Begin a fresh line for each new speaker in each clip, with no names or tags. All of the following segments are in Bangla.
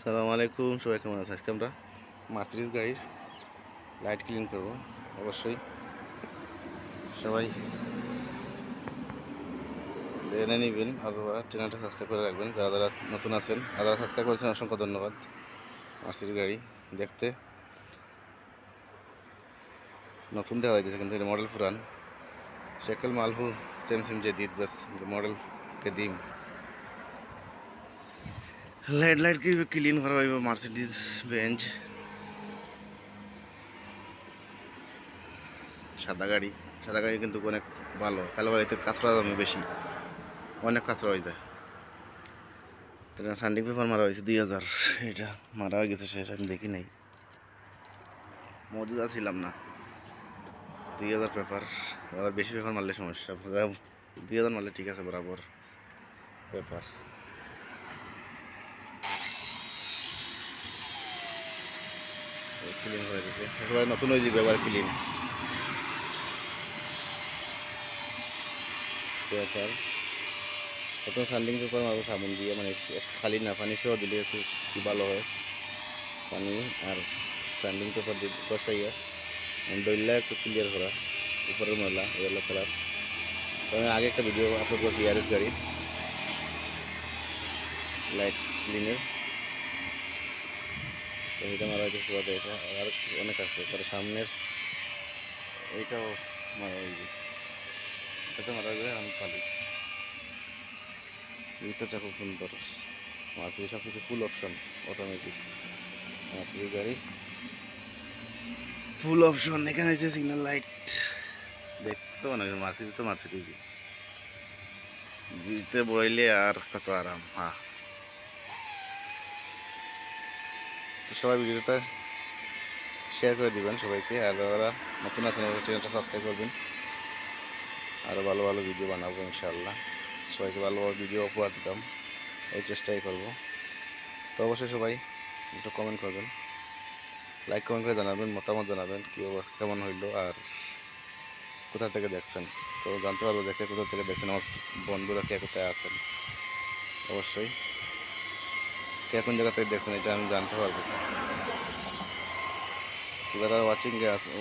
সালাম আলাইকুম, সবাই কেমন আছে আজকে আমরা মার্সিডিস গাড়ির লাইট ক্লিন করব, অবশ্যই। সবাই জেনে নিবেন অথবা চ্যানেলটা সাবস্ক্রাইব করে রাখবেন, যারা যারা নতুন আছেন যারা সাবস্ক্রাইব করেছেন, অসংখ্য ধন্যবাদ মার্সিডিস গাড়ি দেখতে। নতুন দেওয়া যাইতেছে কিন্তু মডেল পুরান। সেকেল মালহু সেম সেম যে দিত, বাস মডেল কে দিম। লাইট লাইট কি ক্লিন করা হইব? মার্সিডিজ বেঞ্চ সাদা গাড়ি। সাদা গাড়ি কিন্তু অনেক ভালো। কালো গাড়িতে কাঁচরা দামে বেশি। অনেক কাঁচরা হয়ে যায়। এটা সান্ডিং পেপার মারা হয়েছে দুই হাজার। এটা মারা হয়ে গেছে শেষ, আমি দেখি নাই। মজুদা ছিলাম না। দুই হাজার পেপার আবার বেশি পেপার মারলে সমস্যা। দুই হাজার মারলে ঠিক আছে, বরাবর পেপার ক্লিন হয়ে গেছে। একেবারে নতুন হয়ে যাবে এবার ক্লিন পেপার প্রথম সান্ডিং পেপার মারবো সাবুন দিয়ে মানে খালি না, পানি সহ দিলে একটু ভালো হয়। পানি আর সান্ডিং পেপার দিয়ে কষাইয়া দইলা একটু ক্লিয়ার করা, উপরের ময়লা ইয়েলো কালার আমি আগে একটা ভিডিও আপলোড করছি ইয়ারেস গাড়ির। লাইট ক্লিনের তো এটা মারা হয়েছে পুরোটা এটা আর অনেক আছে। পরে সামনের এইটাও মারা হয়েছে এটা মারা যায় আমি পালি। ভিতরটা খুব সুন্দর। মাসির সব কিছু ফুল অপশন অটোমেটিক মাসির গাড়ি। ফুল অপশন এখানে আছে সিগন্যাল লাইট দেখতে না মার্কেটে তো মার্কেটে দিতে বইলে আর কত আরাম হ্যাঁ তো সবাই ভিডিওটা শেয়ার করে দিবেন সবাইকে, আর যারা নতুন আছেন ওরা চ্যানেলটা সাবস্ক্রাইব করবেন। আরও ভালো ভালো ভিডিও বানাবো ইনশাআল্লাহ। সবাইকে ভালো ভালো ভিডিও উপহার দিতাম, এই চেষ্টাই করব। তো অবশ্যই সবাই একটু কমেন্ট করবেন। লাইক কমেন্ট করে জানাবেন, মতামত জানাবেন, কী কেমন হইল, আর কোথা থেকে দেখছেন? তো জানতে পারব দেখে কোথা থেকে দেখছেন, আমার বন্ধুরা কে কোথায় আছেন। অবশ্যই। কে কোন জায়গা থেকে দেখছেন এটা আমি জানতে পারব। যারা ওয়াচিং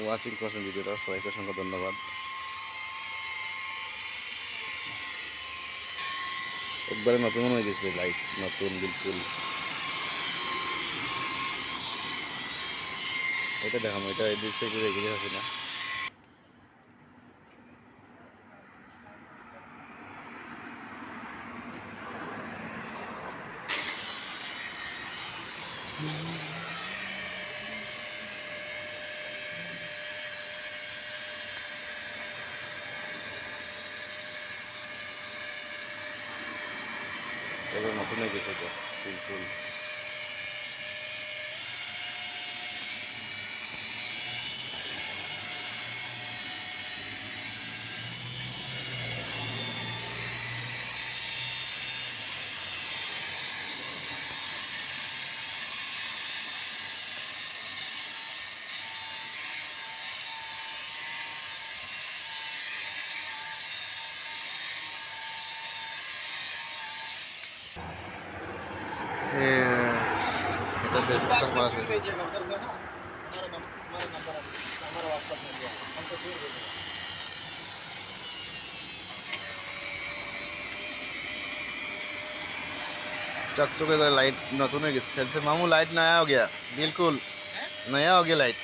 ওয়াচিং করছেন ভিডিওটা, সবাইকে অসংখ্য ধন্যবাদ। একবারে নতুন হয়ে গেছে লাইট নতুন, বিলকুল। এটা দেখাম, এটা এই দিক থেকে এগিয়ে আছে না। এবার নতুন হয়ে গেছে তো ফুল ए, चकचके का लाइट नतून है से मामू लाइट नया हो गया। बिल्कुल नया हो गया लाइट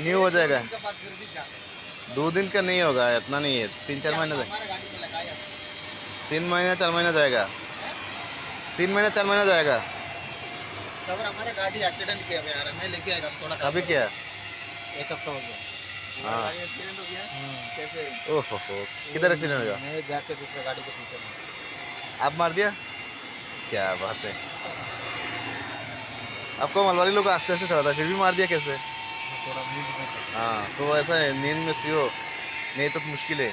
न्यू हो जाएगा। दो दिन का नहीं होगा, इतना नहीं है। तीन चार महीने जाएगा
हमारे गाड़ी में लगाया
तीन महीने चार महीना जाएगा। तीन महीना चार महीना जाएगा।
सर हमारे गाड़ी एक्सीडेंट किया यार मैं लेके आएगा थोड़ा
अभी क्या?
एक हफ़्ता हो गया।
हाँ।
हो कैसे?
ओहो किधर एक्सीडेंट हो गया?
मैं जाके दूसरे गाड़ी के पीछे में।
आप मार दिया? क्या बात है। आपको मलवारी लोग आस्ते आस्ते चला था फिर भी मार दिया कैसे। हाँ तो ऐसा है नींद में सियो नहीं तो मुश्किल है।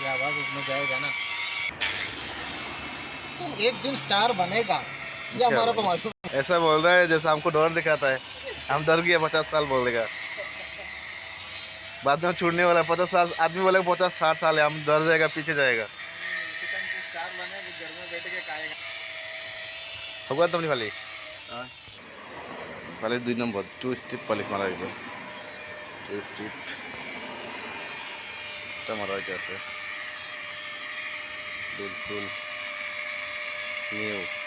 ये आवाज़ उसमें जाएगा ना। तो एक दिन स्टार बनेगा। ये हमारा तो मालूम
ऐसा बोल रहा है जैसा हमको डर दिखाता है। हम डर गए पचास साल बोलेगा बाद में छूटने वाला है पचास साल आदमी बोलेगा पचास साठ साल है हम डर जाएगा पीछे जाएगा। होगा तुमने खाली कॉलेज हाँ। दो नंबर टू स्टिप कॉलेज मारा गया टू स्टिप मारा गया হইতে আছে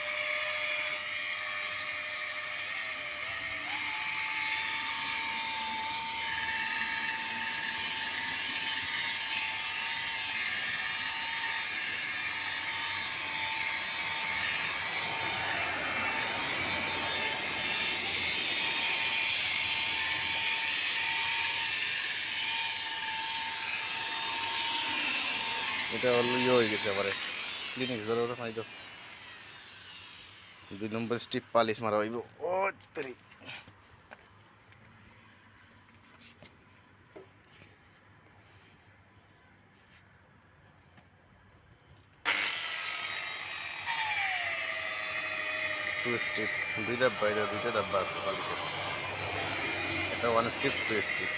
এটা হলো ইয়ে হয়ে গেছে আবার ক্লিনিক ধরে ওটা পাই দুই নম্বর স্টিপ পালিশ মারা হইব। ও, তেরি। টু স্টিপ দুই ডাব্বা এটা দুইটা ডাব্বা আছে পালিশের। এটা ওয়ান স্টিপ টু স্টিপ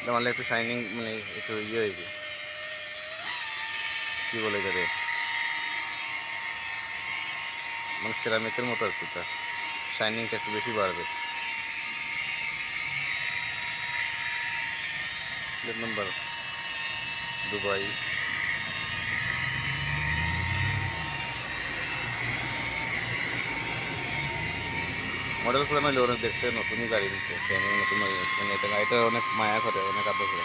এটা মানলে একটু শাইনিং মানে একটু ইয়ে হইবে। কি বলে এটাকে? মানে সেরামিকের মতো আর কি তা। শাইনিংটা একটু বেশি বাড়বে। Plate number Dubai. মডেল পুরানো হলে অনেক দেখতে নতুনই গাড়ি আমি নতুন নিচ্ছে। মানে এটা এটা অনেক মায়া করে, অনেক আদর করে।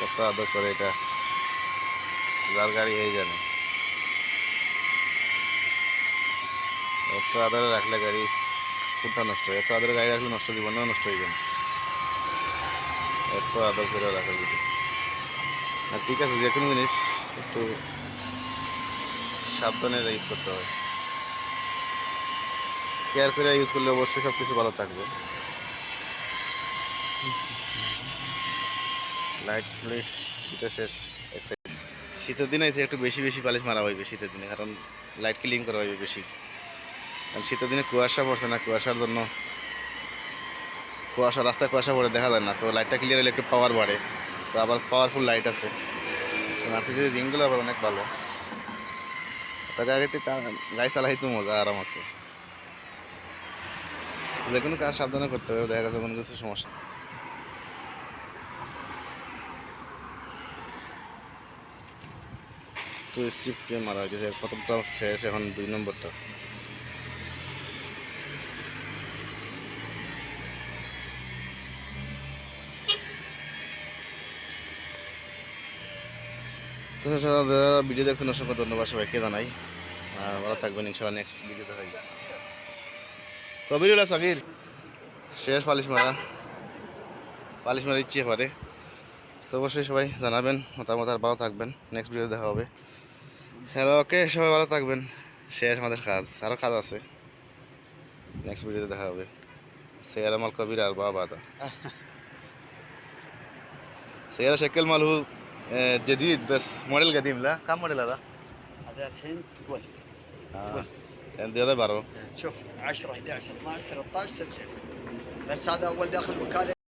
কত আদর করে এটা। যার গাড়ি এই জানে। এত আদরে রাখলে গাড়ি কোনটা নষ্ট হয়? এত আদরে গাড়ি রাখলে নষ্ট জীবনেও নষ্ট হয়ে যাবে এত আদর করে রাখা যদি আর ঠিক আছে যে কোনো জিনিস একটু সাবধানে ইউজ করতে হবে। কেয়ার করে ইউজ করলে অবশ্যই সব কিছু ভালো থাকবে। লাইট প্লেট এটা শেষ। শীতের দিনে একটু বেশি বেশি পালিশ মারা হইবে শীতের দিনে, কারণ লাইট ক্লিন করা হইবে বেশি। কারণ শীতের দিনে কুয়াশা পড়ছে না, কুয়াশার জন্য কুয়াশা, রাস্তায় কুয়াশা পড়ে দেখা যায় না, তো লাইটটা ক্লিয়ার হলে একটু পাওয়ার বাড়ে, তো আবার পাওয়ারফুল লাইট আছে। যদি রিংগুলো আবার অনেক ভালো তাকে আগে গাড়ি চালাইতে মজা, আরাম আছে। যে কোনো কাজ সাবধানে করতে হবে, দেখা গেছে কোনো কিছু সমস্যা তো স্টিপকে মারা হয়েছে। প্রথমটা শেষ, এখন দুই নম্বরটা। তো যারা ভিডিও দেখছেন, অসংখ্য ধন্যবাদ সবাইকে জানাই। আর ভালো থাকবেন, ইনশাল্লাহ নেক্সট ভিডিও দেখাই কবিরুল্লাহ সাকির। শেষ পালিশ মারা। পালিশ মারা ইচ্ছে পারে তো অবশ্যই সবাই জানাবেন, মতামত আর ভালো থাকবেন। নেক্সট ভিডিও দেখা হবে। হ্যালো ওকে সবাই ভালো থাকবেন শেষ আমাদের কাজ আরও কাজ আছে নেক্সট ভিডিওতে দেখা হবে سيارة مال كبير أربعة بعدها سيارة شكل ماله آه، جديد بس موديل قديم لا كم موديل هذا؟
هذا الحين 12
آه. عندي هذا برو
شوف 10 11 12 13 سلسله بس هذا اول داخل وكاله